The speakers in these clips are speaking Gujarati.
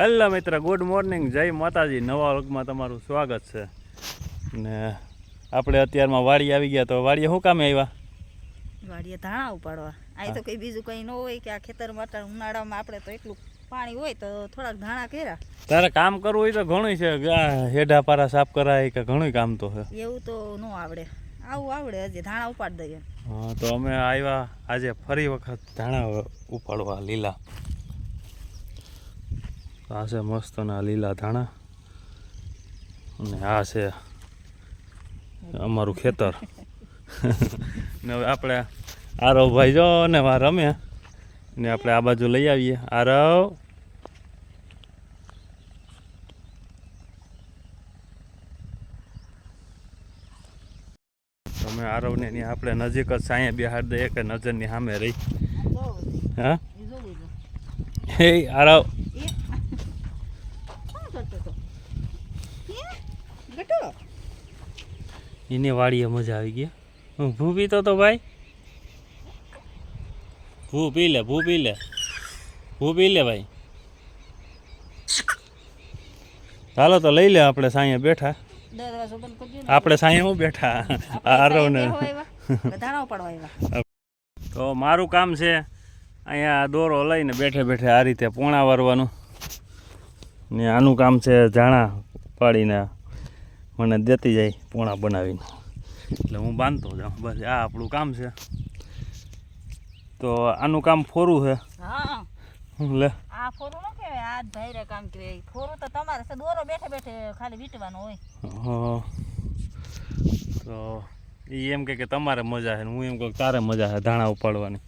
હેલો મિત્ર ગુડ મોર્નિંગ જય માતાજી. નવા વર્ગમાં તમારું સ્વાગત છે. ને આપણે અત્યારમાં વાડી આવી ગયા તો વાડીએ શું કામે આવ્યા? વાડીએ ધાણા ઉપાડવા. અહીં તો કંઈ બીજું કંઈ ન હોય કે આ ખેતર માટે ઉનાળામાં આપણે તો એટલું પાણી હોય તો થોડાક ધાણા કર્યા. તારે કામ કરવું હોય તો ઘણું છે. હેડા પારા સાફ કરાય કે ઘણું કામ તો છે. એવું તો ન આવડે. આવું આવડે હજી ધાણા ઉપાડી દઈએ. હા તો અમે આવ્યા આજે ફરી વખત ધાણા ઉપાડવા લીલા. તો આ છે મસ્તના લીલા ધાણા. અને આ છે અમારું ખેતર. ને હવે આપણે આરવ ભાઈ જો ને વા રમ્યા. ને આપણે આ બાજુ લઈ આવીએ. આરવ. તમે આરવને ની આપણે નજીક જ સાંયે બિહાર દઈએ કે નજરની સામે રહી. હા? એ આરવ. એની વાડીએ મજા આવી ગયા હું ભૂ પીતો તો ભાઈ? ભૂ પી લે, ભૂ પી લે. ભૂ પી લે ભાઈ. ચાલો તો લઈ લે આપણે સાંયે બેઠા. આપણે સાંયે હું બેઠા? આરવને તો મારું કામ છે અહીંયા દોરો લઈને બેઠે બેઠે આ રીતે પોણા વારવાનું. ને આનું કામ છે જાણા પાડીને મને દેતી જાય પોણા બનાવીને. એટલે હું બાંધતો જાઉં. બસ આ આપણું કામ છે. તો આનું કામ ફોરું છે. હા. હું લે. આ ફોરું ન કહેવાય આ ભાઈરે કામ કહેવાય. ફોરું તો તમારે છે દોરો બેઠે બેઠે ખાલી વીટવાનો હોય. હં. તો એ એમ કહે કે તમારે મજા છે હું એમ કહું કે તારે મજા છે ધાણા ઉપાડવાની.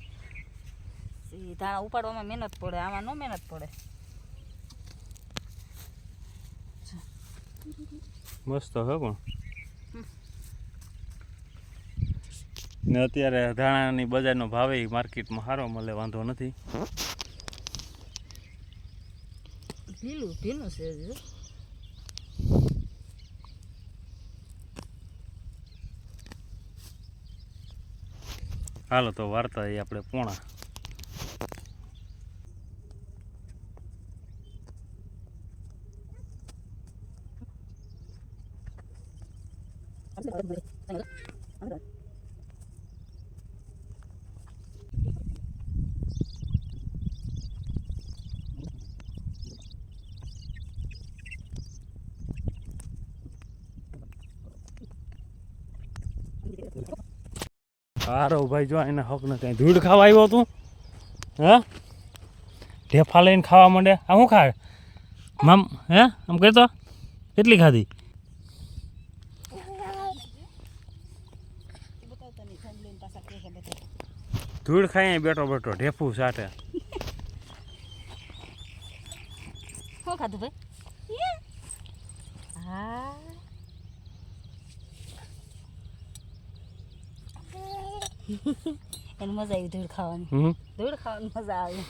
ઈ ધાણા ઉપાડવામાં મહેનત પડે આમાં ન મહેનત પડે. મસ્ત હે પણ. ને અત્યારે ધાણાની બજારનો ભાવ એ માર્કેટમાં સારો મળે વાંધો નથી. ભીલું ભીલું છે હાલો તો વાર્તા એ આપણે પોણા. હારો ભાઈ, જો એને હક ત્યાં ધૂળ ખાવા આવ્યો તું? હે? ઢેફા લઈને ખાવા માંડે આ શું ખાય? મામ, હે? આમ કહેતો? કેટલી ખાધી? ધૂળ ખાઈ બેઠો બેઠો ઢેફું સાટે શું ખાધું ભાઈ? હા. એને મજા આવી ધૂળ ખાવાની. ધૂળ ખાવાની મજા આવી.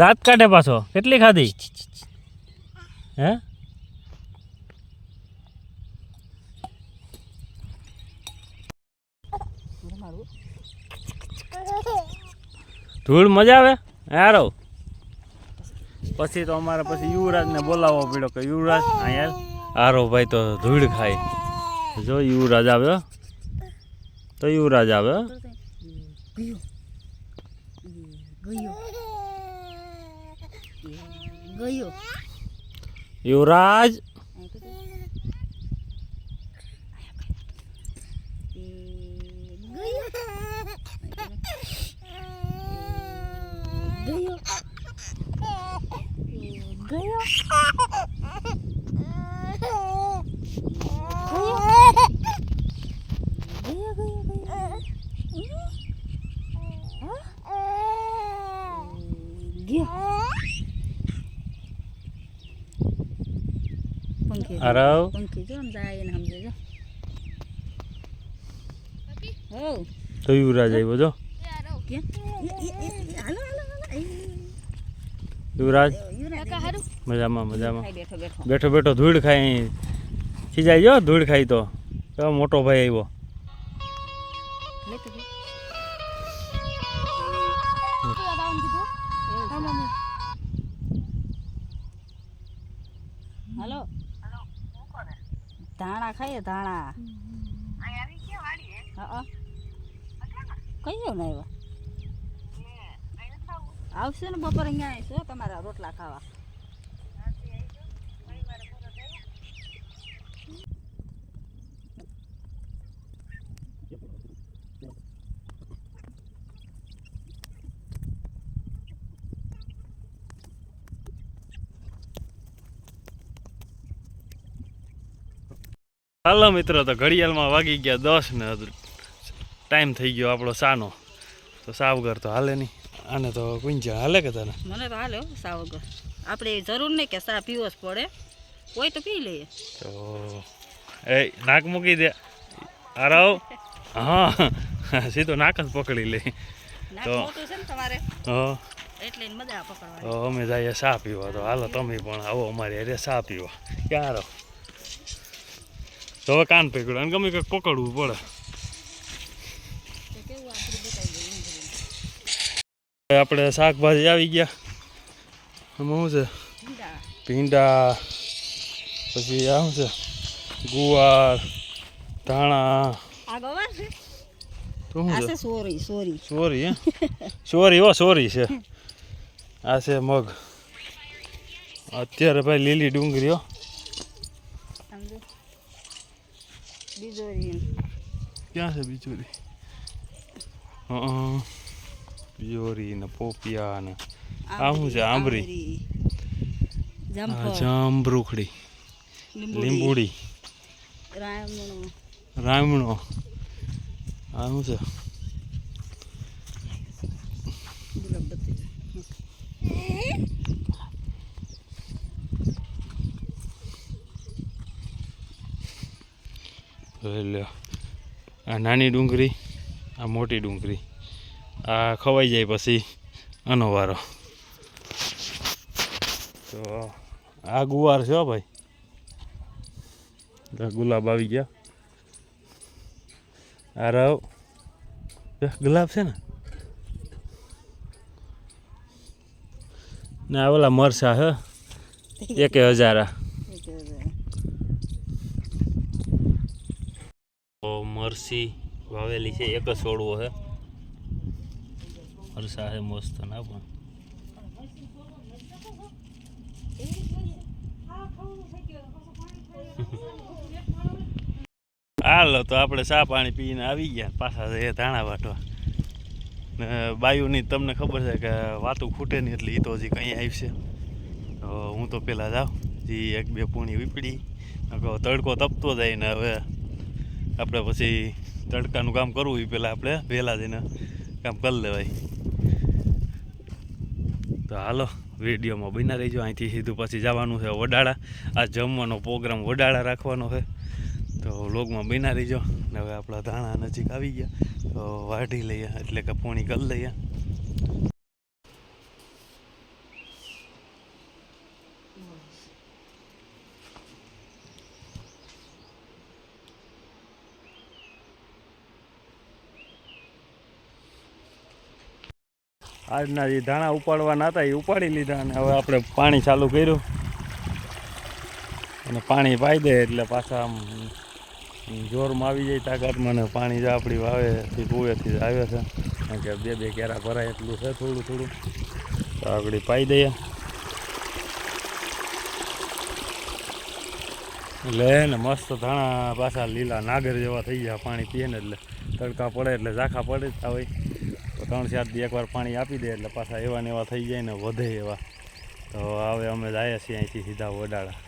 દાંત કાઢે પાછો. કેટલી ખાધી? હે? ધૂળ મજા આવે? હારો પછી તો અમારે પછી યુવરાજને બોલાવવો પડ્યો કે યુવરાજ અહીંયા હારો ભાઈ તો ધૂળ ખાય. જો યુવરાજ આવ્યો તો યુવરાજ આવ્યો યુવરાજ! પંખી આરવ પંખી જો આમ જાય ને સમજે જો હો તો યુવરાજ આવ્યો જો યુવરાજ મજામાં મજામાં બેઠો બેઠો બેઠો બેઠો ધૂળ ખાઈ ખીજાઈ ગયો ધૂળ ખાઈ તો મોટો ભાઈ આવ્યો ધાણા ખાઈએ ધાણા. કહીઓ ને આવ્યા? આવશે ને બપોરે અહીંયા આવીશું તમારા રોટલા ખાવા. હાલો મિત્રો તો ઘડિયાળમાં વાગી ગયા દસ ને ટાઈમ થઈ ગયો આપણો સાનો. તો સાવગર તો હાલે નહીં. આને તો કુંજા હાલે કે તને? મને તો હાલે સાવગર. આપણે જરૂર નહીં કે સા પીવો જ પડે. કોઈ તો પી લઈએ તો એ નાક મૂકી દે. આરવ હા સીધો નાક જ પકડી લે. તો- ને તમારે? હા. એટલે મજા પકડવા અમે જઈએ સા પીવા. તો હાલો તમે પણ આવો અમારી અરે સા પીવા. ક્યાં રહો? તો હવે કાન પકડો અને ગમે કંઈક પકડવું પડે. આપણે શાકભાજી આવી ગયા. આમાં શું છે? ભીંડા. પછી આ શું છે? ગુવાર ધાણા. Sorry sorry. સોરી સોરી હો સોરી છે. આ છે મગ. અત્યારે ભાઈ લીલી ડુંગળી હો સમજો બીજોરી ક્યાં છે બિચોરી હા બિયોરી ને પોપિયા ને આ શું છે? આંબરી? જાંબરૂખડી લીંબુડી રાયમણું રામણો આ શું છે ગુલાબ બત્તી એટલે આ નાની ડુંગળી આ મોટી ડુંગળી આ ખવાઈ જાય પછી આનો વારો. તો આ ગુવાર છે ભાઈ. ગુલાબ આવી ગયા. આ રવ ગુલાબ છે ને? ને આ ઓલા મરસા હે એક હજારા તો મરસી વાવેલી છે, એક જ છોડવો છે. મરસા છે મસ્ત, ના પણ. હાલો, તો આપણે ચા પાણી પીને આવી ગયા. પાછા જઈએ ધાણા વાટવા. ને બાયુની તમને ખબર છે કે વાતું ખૂટે નહીં એટલે એ તો હજી કંઈ આવશે હું તો પહેલાં જાઉં જે એક બે પૂણી વીપડી. તડકો તપતો જાય ને હવે આપણે પછી તડકાનું કામ કરવું એ પહેલાં આપણે, વહેલા જઈને કામ કરી લેવાય. તો હાલો, વિડીયોમાં બન્યા રહીજો. અહીંથી સીધું પછી જવાનું છે વડાળા. આ જમવાનો પ્રોગ્રામ વડાળા રાખવાનો છે. તો લોગમાં બન્યા રહીજો. ને હવે આપણા ધાણા નજીક આવી ગયા. તો વાઢી લઈએ, એટલે કે પોણી કરી લઈએ. આજના જે ધાણા ઉપાડવાના હતા, એ ઉપાડી લીધા અને હવે આપણે પાણી ચાલુ કર્યું. અને પાણી પાઈ દે એટલે પાછા આમ જોરમાં આવી જાય તાકાતમાં ને પાણી જે આપણી વાવેથી કુવેથી આવે છે. કારણ કે બે બે કેરા ભરાય એટલું છે થોડું થોડું. તો આગળ પાઈ દઈએ. એટલે ને મસ્ત ધાણા પાછા લીલા નાગર જેવા થઈ ગયા. પાણી પીએ ને એટલે તડકા પડે એટલે ઝાખા પડે જ હોય. ત્રણ ચાર દી એકવાર પાણી આપી દે એટલે પાછા એવા ને એવા થઈ જાય ને વધે એવા. તો હવે અમે જાય છીએ અહીંથી સીધા વડાળા.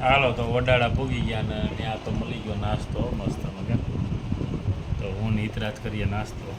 હાલો, તો વડાળા પૂગી ગયા ને ત્યાં તો મળી ગયો નાસ્તો મસ્ત મગર તો હું નીતરાજ કરીએ નાસ્તો.